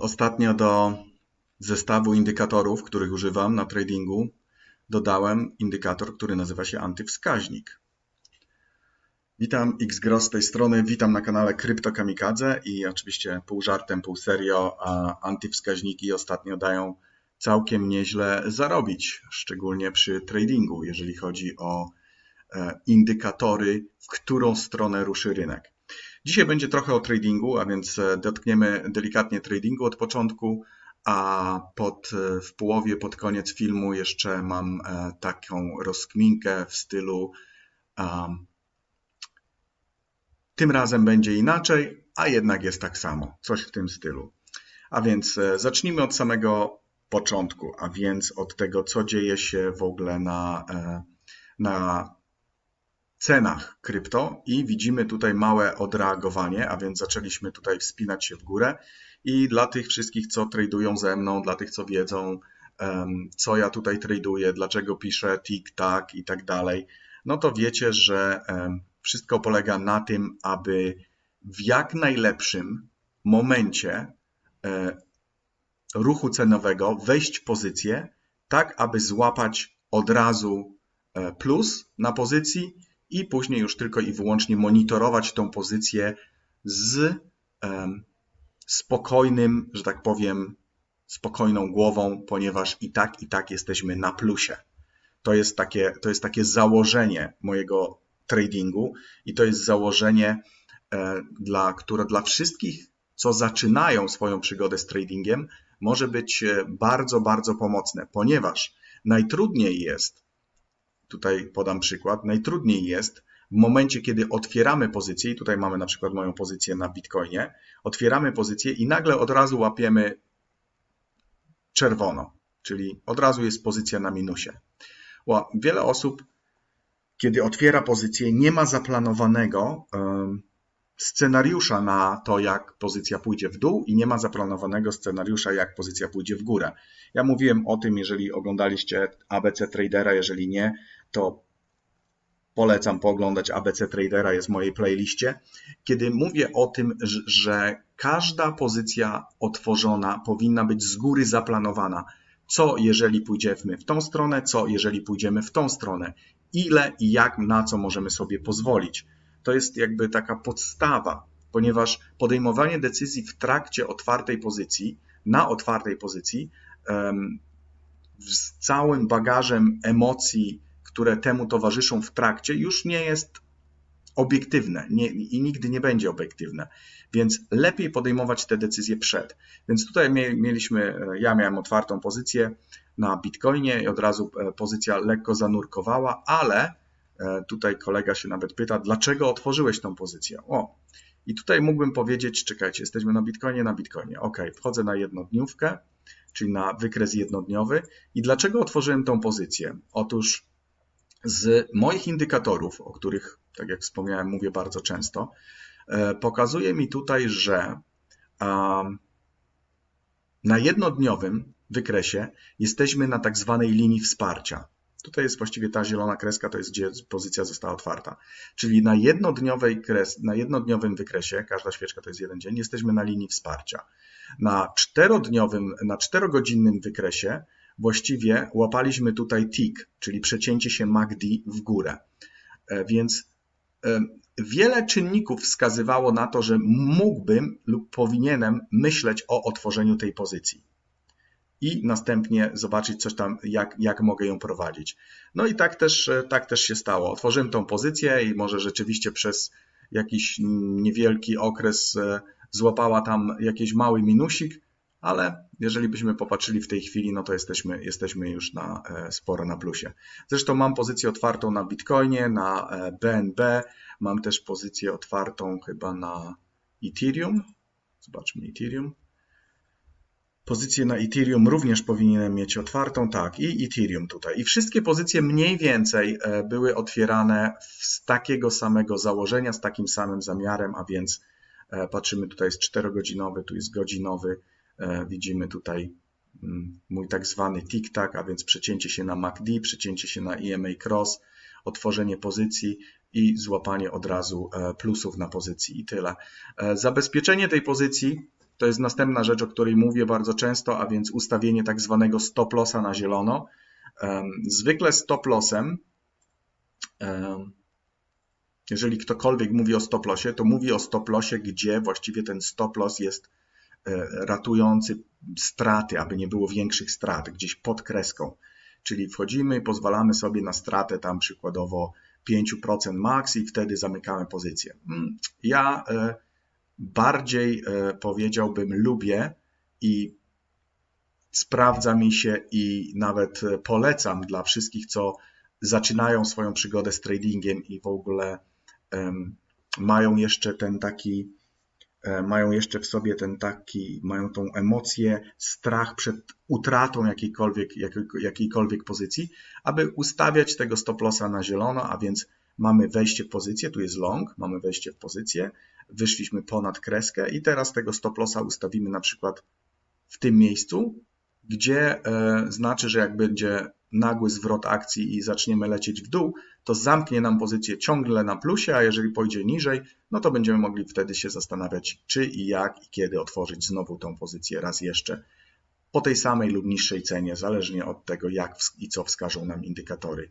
Ostatnio do zestawu indykatorów, których używam na tradingu, dodałem indykator, który nazywa się antywskaźnik. Witam, Xgross z tej strony, witam na kanale Krypto Kamikadze i oczywiście pół żartem, pół serio, a antywskaźniki ostatnio dają całkiem nieźle zarobić, szczególnie przy tradingu, jeżeli chodzi o e, indykatory, w którą stronę ruszy rynek. Dzisiaj będzie trochę o tradingu, a więc e, dotkniemy delikatnie tradingu od początku, a pod, e, w połowie, pod koniec filmu jeszcze mam e, taką rozkminkę w stylu um, tym razem będzie inaczej, a jednak jest tak samo. Coś w tym stylu. A więc zacznijmy od samego początku, a więc od tego, co dzieje się w ogóle na, na cenach krypto i widzimy tutaj małe odreagowanie, a więc zaczęliśmy tutaj wspinać się w górę. I dla tych wszystkich, co tradują ze mną, dla tych, co wiedzą, co ja tutaj traduję, dlaczego piszę tik-tak i tak dalej, no to wiecie, że wszystko polega na tym, aby w jak najlepszym momencie e, ruchu cenowego wejść w pozycję, tak aby złapać od razu e, plus na pozycji i później już tylko i wyłącznie monitorować tą pozycję z spokojnym, że tak powiem, spokojną głową, ponieważ i tak, i tak jesteśmy na plusie. To jest takie, to jest takie założenie mojego tradingu i to jest założenie, e, dla, które dla wszystkich, co zaczynają swoją przygodę z tradingiem, może być e, bardzo, bardzo pomocne, ponieważ najtrudniej jest Tutaj podam przykład. Najtrudniej jest w momencie, kiedy otwieramy pozycję, i tutaj mamy na przykład moją pozycję na Bitcoinie, otwieramy pozycję i nagle od razu łapiemy czerwono, czyli od razu jest pozycja na minusie. Wiele osób, kiedy otwiera pozycję, nie ma zaplanowanego scenariusza na to, jak pozycja pójdzie w dół i nie ma zaplanowanego scenariusza, jak pozycja pójdzie w górę. Ja mówiłem o tym, jeżeli oglądaliście ABC Tradera, jeżeli nie, to polecam pooglądać ABC Tradera, jest w mojej playliście. Kiedy mówię o tym, że każda pozycja otworzona powinna być z góry zaplanowana. Co jeżeli pójdziemy w tą stronę, co jeżeli pójdziemy w tą stronę, ile i jak na co możemy sobie pozwolić. To jest jakby taka podstawa, ponieważ podejmowanie decyzji w trakcie otwartej pozycji, na otwartej pozycji, z całym bagażem emocji, które temu towarzyszą w trakcie, już nie jest obiektywne nie, i nigdy nie będzie obiektywne. Więc lepiej podejmować te decyzje przed. Więc tutaj mieliśmy, ja miałem otwartą pozycję na Bitcoinie i od razu e, pozycja lekko zanurkowała, ale e, tutaj kolega się nawet pyta, dlaczego otworzyłeś tą pozycję? O, i tutaj mógłbym powiedzieć, czekajcie, jesteśmy na Bitcoinie, na Bitcoinie. Ok, wchodzę na jednodniówkę, czyli na wykres jednodniowy. I dlaczego otworzyłem tą pozycję? Otóż z moich indykatorów, o których, tak jak wspomniałem, mówię bardzo często, e, pokazuje mi tutaj, że na jednodniowym wykresie jesteśmy na tak zwanej linii wsparcia. Tutaj jest właściwie ta zielona kreska, to jest gdzie pozycja została otwarta. Czyli na, jednodniowej kres, na jednodniowym wykresie, każda świeczka to jest jeden dzień, jesteśmy na linii wsparcia. Na czterodniowym, na czterogodzinnym wykresie właściwie łapaliśmy tutaj tick, czyli przecięcie się MACD w górę. E, więc e, wiele czynników wskazywało na to, że mógłbym lub powinienem myśleć o otworzeniu tej pozycji i następnie zobaczyć coś tam, jak, jak mogę ją prowadzić. No i tak też, e, tak też się stało. Otworzyłem tą pozycję i może rzeczywiście przez jakiś niewielki okres złapała tam jakiś mały minusik, ale jeżeli byśmy popatrzyli w tej chwili, no to jesteśmy, jesteśmy już na, e, sporo na plusie. Zresztą mam pozycję otwartą na Bitcoinie, na BNB, e, mam też pozycję otwartą chyba na Ethereum. Zobaczmy Ethereum. Pozycję na Ethereum również powinienem mieć otwartą, tak, i Ethereum tutaj. I wszystkie pozycje mniej więcej e, były otwierane z takiego samego założenia, z takim samym zamiarem, a więc patrzymy, tutaj jest 4-godzinowy, tu jest godzinowy, widzimy tutaj mm, mój tak zwany tick-tack, a więc przecięcie się na MACD, przecięcie się na EMA Cross, otworzenie pozycji i złapanie od razu e, plusów na pozycji i tyle. E, zabezpieczenie tej pozycji to jest następna rzecz, o której mówię bardzo często, a więc ustawienie tak zwanego stop lossa na zielono. Zwykle stop lossem, jeżeli ktokolwiek mówi o stop lossie, to mówi o stop lossie, gdzie właściwie ten stop loss jest e, ratujący straty, aby nie było większych strat, gdzieś pod kreską. Czyli wchodzimy i pozwalamy sobie na stratę tam przykładowo 5% max i wtedy zamykamy pozycję. Hmm, ja e, bardziej e, powiedziałbym lubię i sprawdza mi się i nawet polecam dla wszystkich, co zaczynają swoją przygodę z tradingiem i w ogóle mają jeszcze ten taki, mają jeszcze w sobie ten taki, mają tą emocję, strach przed utratą jakiejkolwiek, jakiejkolwiek pozycji, aby ustawiać tego stop lossa na zielono, a więc mamy wejście w pozycję, tu jest long, mamy wejście w pozycję, wyszliśmy ponad kreskę i teraz tego stop lossa ustawimy na przykład w tym miejscu, gdzie e, znaczy, że jak będzie nagły zwrot akcji i zaczniemy lecieć w dół, to zamknie nam pozycję ciągle na plusie, a jeżeli pójdzie niżej, no to będziemy mogli wtedy się zastanawiać, czy i jak i kiedy otworzyć znowu tą pozycję raz jeszcze po tej samej lub niższej cenie, zależnie od tego, jak i co wskażą nam indykatory.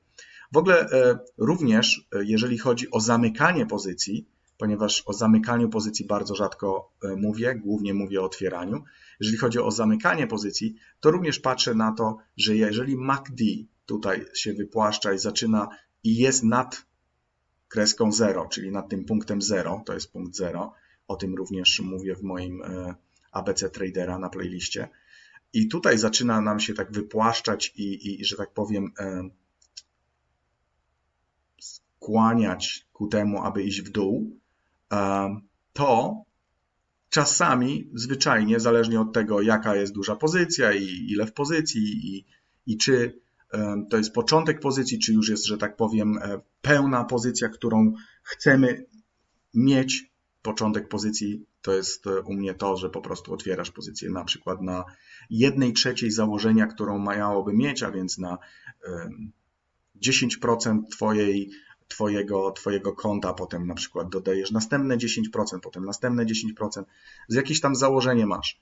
W ogóle e, również, e, jeżeli chodzi o zamykanie pozycji, ponieważ o zamykaniu pozycji bardzo rzadko e, mówię, głównie mówię o otwieraniu. Jeżeli chodzi o zamykanie pozycji, to również patrzę na to, że jeżeli MACD tutaj się wypłaszcza i zaczyna i jest nad kreską 0, czyli nad tym punktem 0, to jest punkt 0, o tym również mówię w moim ABC Tradera na playliście. I tutaj zaczyna nam się tak wypłaszczać i, i że tak powiem, skłaniać ku temu, aby iść w dół, to czasami, zwyczajnie, zależnie od tego, jaka jest duża pozycja i ile w pozycji, i, i czy to jest początek pozycji, czy już jest, że tak powiem, e, pełna pozycja, którą chcemy mieć. Początek pozycji to jest e, u mnie to, że po prostu otwierasz pozycję na przykład na jednej trzeciej założenia, którą miałoby mieć, a więc na 10% Twojej twojego, twojego konta, potem na przykład dodajesz następne 10%, potem następne 10%, z jakieś tam założenie masz.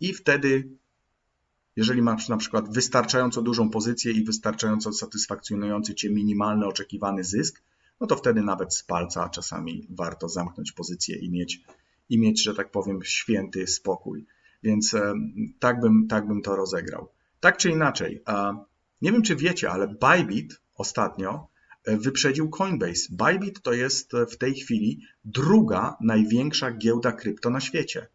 I wtedy, jeżeli masz na przykład wystarczająco dużą pozycję i wystarczająco satysfakcjonujący Cię minimalny oczekiwany zysk, no to wtedy nawet z palca czasami warto zamknąć pozycję i mieć, i mieć że tak powiem, święty spokój. Więc tak bym, tak bym to rozegrał. Tak czy inaczej, nie wiem czy wiecie, ale Bybit ostatnio wyprzedził Coinbase. Bybit to jest w tej chwili druga największa giełda krypto na świecie.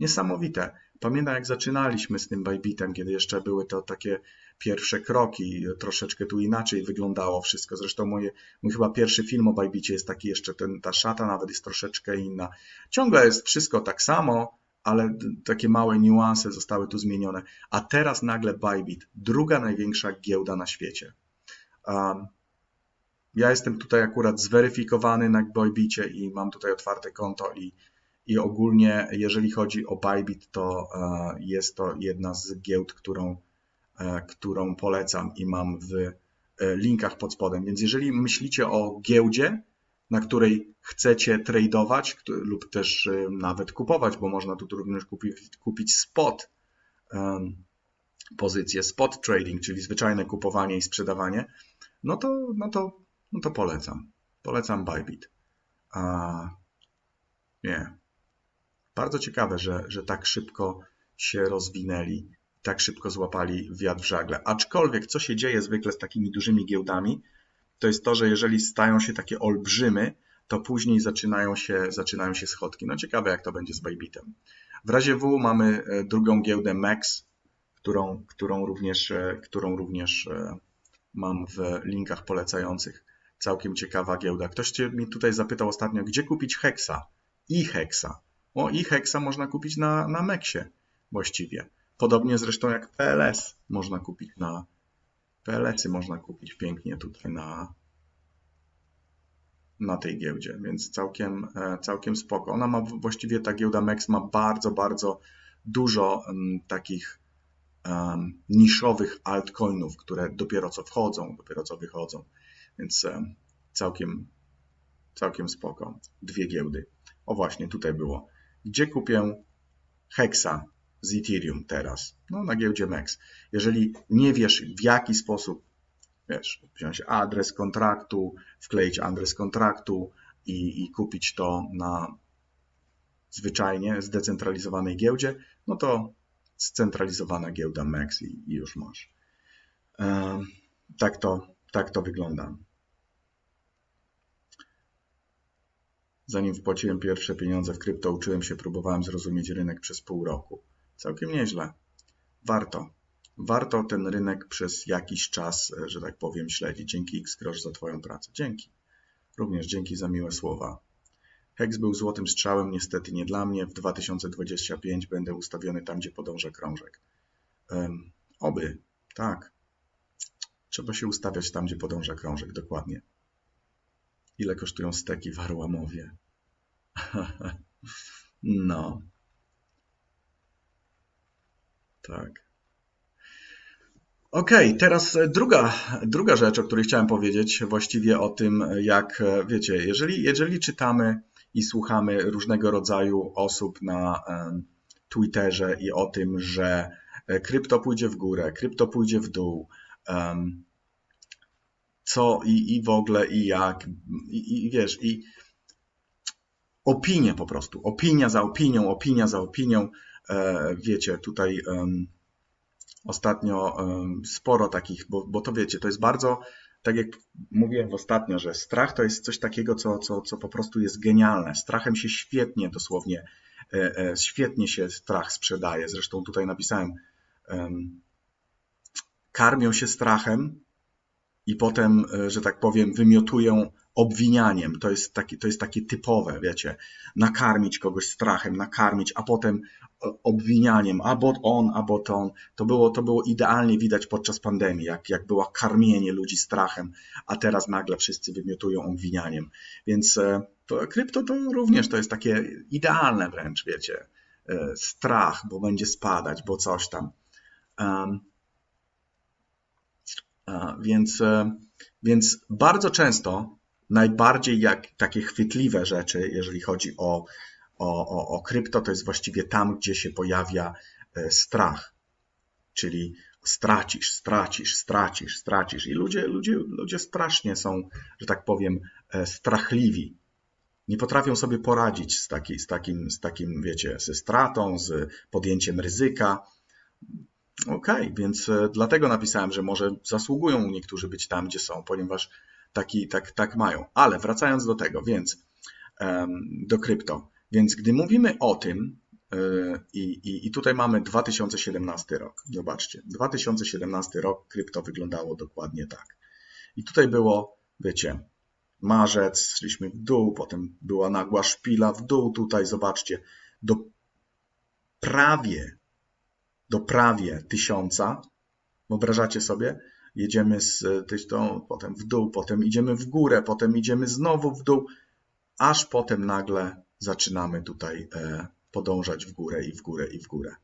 Niesamowite. Pamiętam, jak zaczynaliśmy z tym Bybitem, kiedy jeszcze były to takie pierwsze kroki, troszeczkę tu inaczej wyglądało wszystko. Zresztą moje, mój chyba pierwszy film o Bybicie jest taki jeszcze, ten, ta szata nawet jest troszeczkę inna. Ciągle jest wszystko tak samo, ale takie małe niuanse zostały tu zmienione. A teraz nagle Bybit, druga największa giełda na świecie. Um, ja jestem tutaj akurat zweryfikowany na Bojbicie i mam tutaj otwarte konto i, i ogólnie jeżeli chodzi o Bybit, to e, jest to jedna z giełd, którą, e, którą polecam i mam w e, linkach pod spodem. Więc jeżeli myślicie o giełdzie, na której chcecie tradować lub też nawet kupować, bo można tu również kupić, kupić spot pozycje, spot trading, czyli zwyczajne kupowanie i sprzedawanie, no to, no to no to polecam. Polecam Bybit. A, nie. Bardzo ciekawe, że, że tak szybko się rozwinęli, tak szybko złapali wiatr w żagle. Aczkolwiek, co się dzieje zwykle z takimi dużymi giełdami, to jest to, że jeżeli stają się takie olbrzymy, to później zaczynają się, zaczynają się schodki. No ciekawe, jak to będzie z Bybitem. W razie W mamy e, drugą giełdę MEX, którą, którą, również, e, którą również e, mam w linkach polecających całkiem ciekawa giełda. Ktoś cię mi tutaj zapytał ostatnio, gdzie kupić heksa? I heksa. O, i heksa można kupić na, na Meksie właściwie. Podobnie zresztą jak PLS można kupić na PLS-y można kupić pięknie tutaj na, na tej giełdzie, więc całkiem, e, całkiem spoko. Ona ma właściwie ta giełda MEX ma bardzo, bardzo dużo takich um, niszowych altcoinów, które dopiero co wchodzą, dopiero co wychodzą. Więc e, całkiem, całkiem spoko. Dwie giełdy. O właśnie, tutaj było. Gdzie kupię Hexa z Ethereum teraz, no na giełdzie MEX. Jeżeli nie wiesz w jaki sposób, wiesz, wziąć adres kontraktu, wkleić adres kontraktu i, i kupić to na zwyczajnie zdecentralizowanej giełdzie, no to scentralizowana giełda MEX i, i już masz. E, tak to, tak to wygląda. Zanim wpłaciłem pierwsze pieniądze w krypto, uczyłem się, próbowałem zrozumieć rynek przez pół roku. Całkiem nieźle. Warto. Warto ten rynek przez jakiś czas, że tak powiem, śledzić. Dzięki X Grosz za Twoją pracę. Dzięki. Również dzięki za miłe słowa. Hex był złotym strzałem, niestety nie dla mnie. W 2025 będę ustawiony tam, gdzie podąża krążek. Um, oby, tak. Trzeba się ustawiać tam, gdzie podąża krążek, dokładnie. Ile kosztują steki w Arłamowie? no. Tak. Okej, okay, teraz druga, druga rzecz, o której chciałem powiedzieć, właściwie o tym, jak wiecie, jeżeli, jeżeli czytamy i słuchamy różnego rodzaju osób na Twitterze i o tym, że krypto pójdzie w górę, krypto pójdzie w dół, co i, i w ogóle, i jak, i, i wiesz, i opinie po prostu, opinia za opinią, opinia za opinią, e, wiecie, tutaj ostatnio sporo takich, bo, bo to wiecie, to jest bardzo, tak jak mówiłem ostatnio, że strach to jest coś takiego, co, co, co po prostu jest genialne. Strachem się świetnie dosłownie, e, e, świetnie się strach sprzedaje. Zresztą tutaj napisałem, karmią się strachem i potem, e, że tak powiem, wymiotują obwinianiem. To jest, taki, to jest takie typowe, wiecie, nakarmić kogoś strachem, nakarmić, a potem obwinianiem, albo on, albo to on. To było, to było idealnie widać podczas pandemii, jak, jak było karmienie ludzi strachem, a teraz nagle wszyscy wymiotują obwinianiem. Więc e, to, krypto to również to jest takie idealne wręcz, wiecie, e, strach, bo będzie spadać, bo coś tam. Um, więc, więc bardzo często najbardziej jak takie chwytliwe rzeczy, jeżeli chodzi o, o, o, o krypto, to jest właściwie tam, gdzie się pojawia e, strach. Czyli stracisz, stracisz, stracisz, stracisz. I ludzie, ludzie, ludzie strasznie są, że tak powiem, e, strachliwi. Nie potrafią sobie poradzić z, taki, z, takim, z takim, wiecie, ze stratą, z podjęciem ryzyka. Okej, okay, więc e, dlatego napisałem, że może zasługują niektórzy być tam, gdzie są, ponieważ taki, tak, tak mają. Ale wracając do tego, więc do krypto. Więc gdy mówimy o tym, e, i, i, I tutaj mamy 2017 rok. Zobaczcie, 2017 rok krypto wyglądało dokładnie tak. I tutaj było, wiecie, marzec, szliśmy w dół, potem była nagła szpila w dół. Tutaj zobaczcie, do prawie, do prawie tysiąca. Wyobrażacie sobie? jedziemy z tą, potem w dół, potem idziemy w górę, potem idziemy znowu w dół, aż potem nagle zaczynamy tutaj e, podążać w górę i w górę i w górę.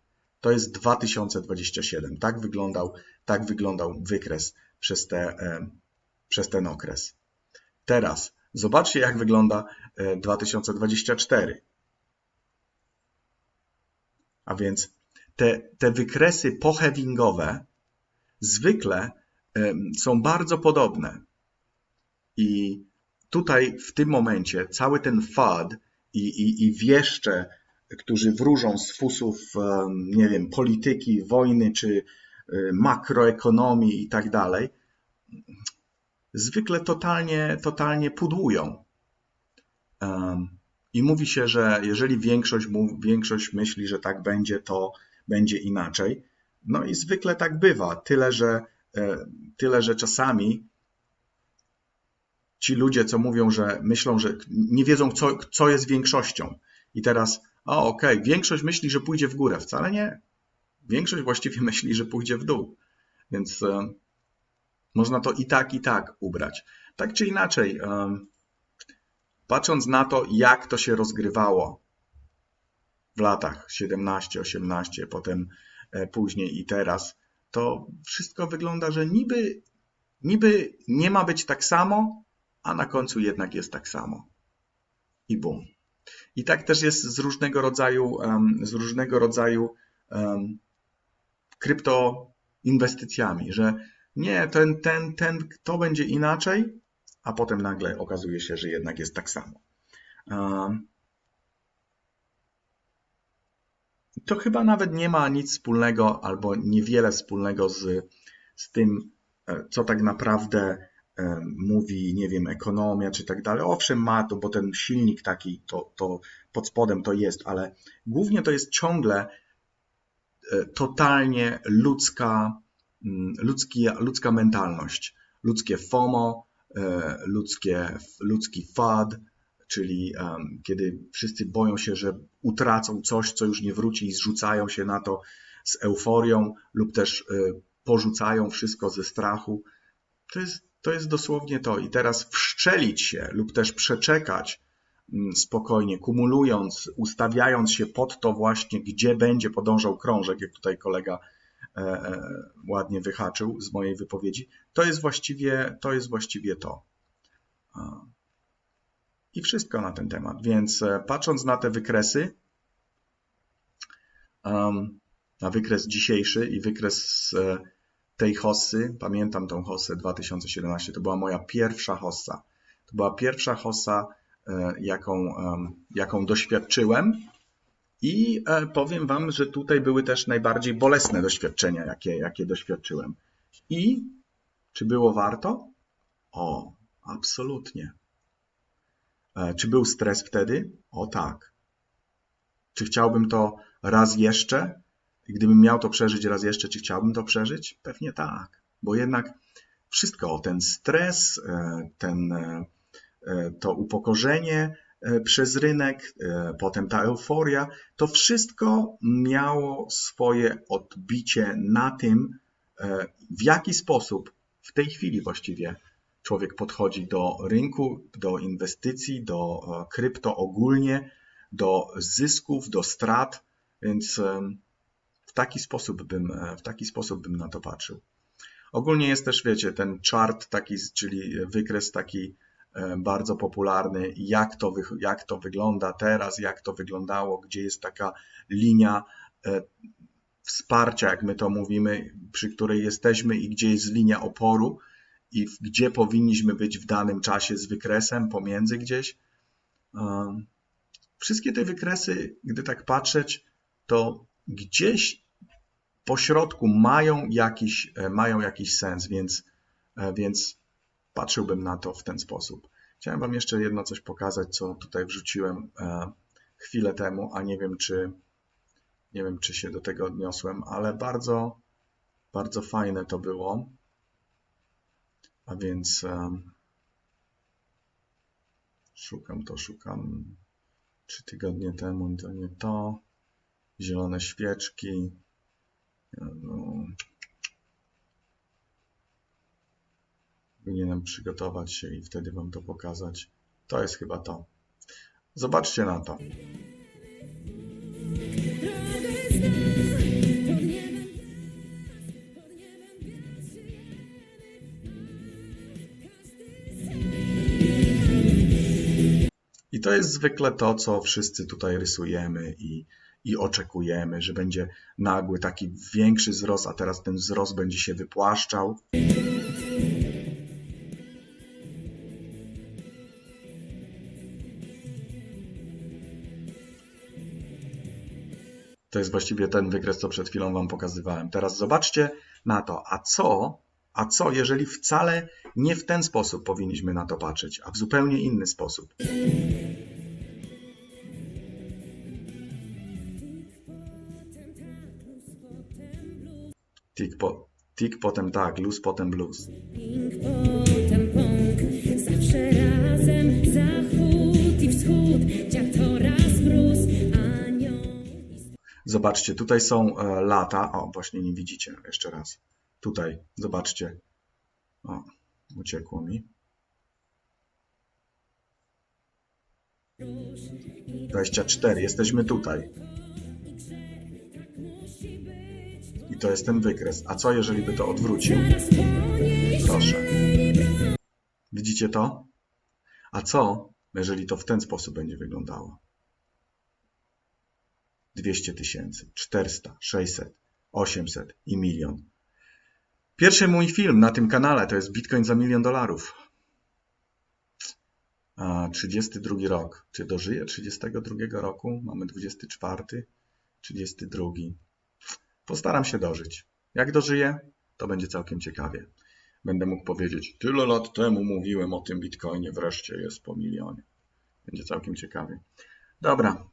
To jest 2027. Tak wyglądał, tak wyglądał wykres przez, te, e, przez ten okres. Teraz zobaczcie, jak wygląda 2024. E, A więc te, te wykresy pohevingowe zwykle są bardzo podobne. I tutaj w tym momencie cały ten fad i, i, i wieszcze, którzy wróżą z fusów, nie wiem, polityki, wojny czy makroekonomii i tak dalej, zwykle totalnie, totalnie pudłują. I mówi się, że jeżeli większość, większość myśli, że tak będzie, to będzie inaczej. No i zwykle tak bywa, tyle że E, tyle, że czasami ci ludzie, co mówią, że myślą, że nie wiedzą, co, co jest większością. I teraz, o okej, okay, większość myśli, że pójdzie w górę. Wcale nie. Większość właściwie myśli, że pójdzie w dół. Więc e, można to i tak, i tak ubrać. Tak czy inaczej, e, patrząc na to, jak to się rozgrywało w latach 17, 18, potem e, później i teraz, to wszystko wygląda, że niby, niby nie ma być tak samo, a na końcu jednak jest tak samo. I bum. I tak też jest z różnego rodzaju, z różnego rodzaju kryptoinwestycjami, że nie, ten, ten, ten, to będzie inaczej, a potem nagle okazuje się, że jednak jest tak samo. Um, to chyba nawet nie ma nic wspólnego albo niewiele wspólnego z, z tym, e, co tak naprawdę e, mówi, nie wiem, ekonomia czy tak dalej. Owszem, ma to, bo ten silnik taki, to, to pod spodem to jest, ale głównie to jest ciągle e, totalnie ludzka, mm, ludzki, ludzka mentalność, ludzkie FOMO, ludzkie, ludzki FUD, czyli em, kiedy wszyscy boją się, że utracą coś, co już nie wróci i zrzucają się na to z euforią lub też e, porzucają wszystko ze strachu. To jest, to jest dosłownie to. I teraz wszczelić się lub też przeczekać spokojnie, kumulując, ustawiając się pod to właśnie, gdzie będzie podążał krążek, jak tutaj kolega e, e, ładnie wyhaczył z mojej wypowiedzi, to jest właściwie to. Jest właściwie to. I wszystko na ten temat. Więc e, patrząc na te wykresy, na wykres dzisiejszy i wykres e, tej hossy, pamiętam tą hossę 2017, to była moja pierwsza hossa. To była pierwsza hossa, e, jaką, jaką doświadczyłem. I powiem Wam, że tutaj były też najbardziej bolesne doświadczenia, jakie, jakie doświadczyłem. I czy było warto? O, absolutnie. E, Czy był stres wtedy? O tak. Czy chciałbym to raz jeszcze? Gdybym miał to przeżyć raz jeszcze, czy chciałbym to przeżyć? Pewnie tak, bo jednak wszystko, ten stres, e, ten, e, to upokorzenie przez rynek, potem ta euforia, to wszystko miało swoje odbicie na tym, w jaki sposób w tej chwili właściwie człowiek podchodzi do rynku, do inwestycji, do e, krypto ogólnie, do zysków, do strat, więc w taki sposób bym, e, w taki sposób bym na to patrzył. Ogólnie jest też, wiecie, ten chart taki, czyli wykres taki e, bardzo popularny, jak to, jak to wygląda teraz, jak to wyglądało, gdzie jest taka linia wsparcia, jak my to mówimy, przy której jesteśmy i gdzie jest linia oporu i gdzie powinniśmy być w danym czasie z wykresem pomiędzy gdzieś. Um, Wszystkie te wykresy, gdy tak patrzeć, to gdzieś po środku mają jakiś, e, mają jakiś sens, więc, e, więc patrzyłbym na to w ten sposób. Chciałem Wam jeszcze jedno coś pokazać, co tutaj wrzuciłem e, chwilę temu, a nie wiem, czy nie wiem, czy się do tego odniosłem, ale bardzo, bardzo fajne to było. A więc szukam to, szukam trzy tygodnie temu, to nie to. Zielone świeczki. No, powinienem przygotować się i wtedy Wam to pokazać. To jest chyba to. Zobaczcie na to. I to jest zwykle to, co wszyscy tutaj rysujemy i, i oczekujemy, że będzie nagły taki większy wzrost, a teraz ten wzrost będzie się wypłaszczał. To jest właściwie ten wykres, co przed chwilą Wam pokazywałem. Teraz zobaczcie na to, a co, a co, jeżeli wcale nie w ten sposób powinniśmy na to patrzeć, a w zupełnie inny sposób. Tik, po, tik potem tak, luz, potem blues. Ping, potem pąk, zawsze razem, zachód i wschód, dziad oraz mróz, anioł Zobaczcie, tutaj są e, lata. O, właśnie nie widzicie jeszcze raz. Tutaj, zobaczcie. O, uciekło mi. 24, jesteśmy tutaj. To jest ten wykres. A co jeżeli by to odwrócił? Proszę. Widzicie to? A co, jeżeli to w ten sposób będzie wyglądało? 200 tysięcy, 400, 600, 800 i milion. Pierwszy mój film na tym kanale to jest Bitcoin za milion dolarów. A 32 rok. Czy dożyję 32 roku? Mamy 24, 32. Postaram się dożyć. Jak dożyję, to będzie całkiem ciekawie. Będę mógł powiedzieć, tyle lat temu mówiłem o tym Bitcoinie, wreszcie jest po milionie. Będzie całkiem ciekawie. Dobra,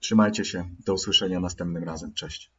trzymajcie się. Do usłyszenia następnym razem. Cześć.